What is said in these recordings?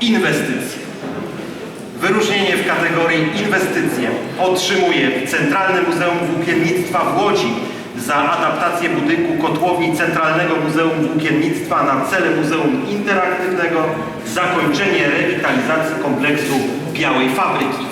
inwestycje. Wyróżnienie w kategorii inwestycje otrzymuje Centralne Muzeum Włókiennictwa w Łodzi za adaptację budynku kotłowni Centralnego Muzeum Włókiennictwa na cele muzeum interaktywnego, zakończenie rewitalizacji kompleksu Białej Fabryki.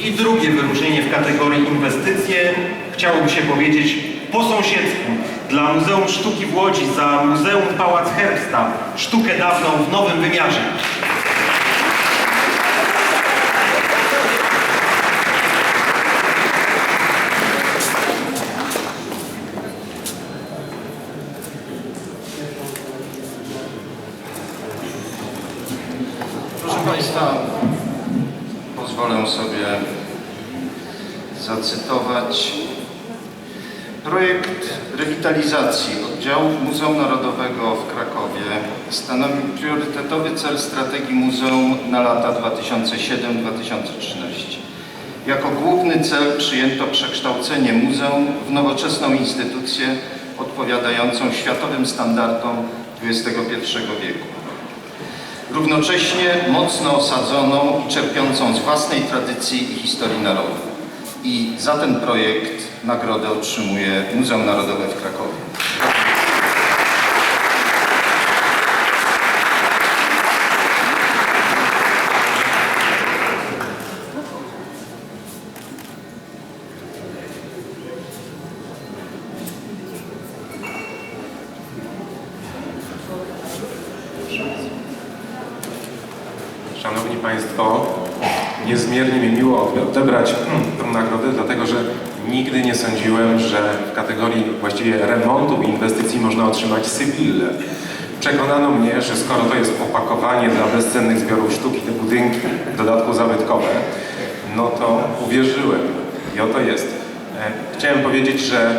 I drugie wyróżnienie w kategorii inwestycje, chciałoby się powiedzieć po sąsiedzku dla Muzeum Sztuki w Łodzi za Muzeum Pałac Herbsta, sztukę dawną w nowym wymiarze. Proszę Państwa, pozwolę sobie zacytować projekt rewitalizacji oddziałów Muzeum Narodowego w Krakowie stanowi priorytetowy cel strategii muzeum na lata 2007-2013. Jako główny cel przyjęto przekształcenie muzeum w nowoczesną instytucję odpowiadającą światowym standardom XXI wieku równocześnie mocno osadzoną i czerpiącą z własnej tradycji i historii narodu. I za ten projekt nagrodę otrzymuje Muzeum Narodowe w Krakowie. Szanowni Państwo, niezmiernie mi miło odebrać tę nagrodę, dlatego że nigdy nie sądziłem, że w kategorii właściwie remontu i inwestycji można otrzymać Sybillę. Przekonano mnie, że skoro to jest opakowanie dla bezcennych zbiorów sztuki, te budynki, w dodatku zabytkowe, no to uwierzyłem i oto jest. E, Chciałem powiedzieć, że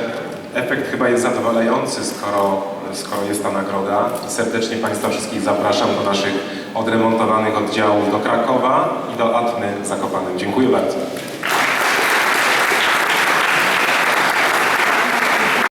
efekt chyba jest zadowalający, skoro, skoro jest ta nagroda. Serdecznie Państwa wszystkich zapraszam do naszych odremontowanych oddziałów do Krakowa i do Atmy Zakopanem. Dziękuję bardzo.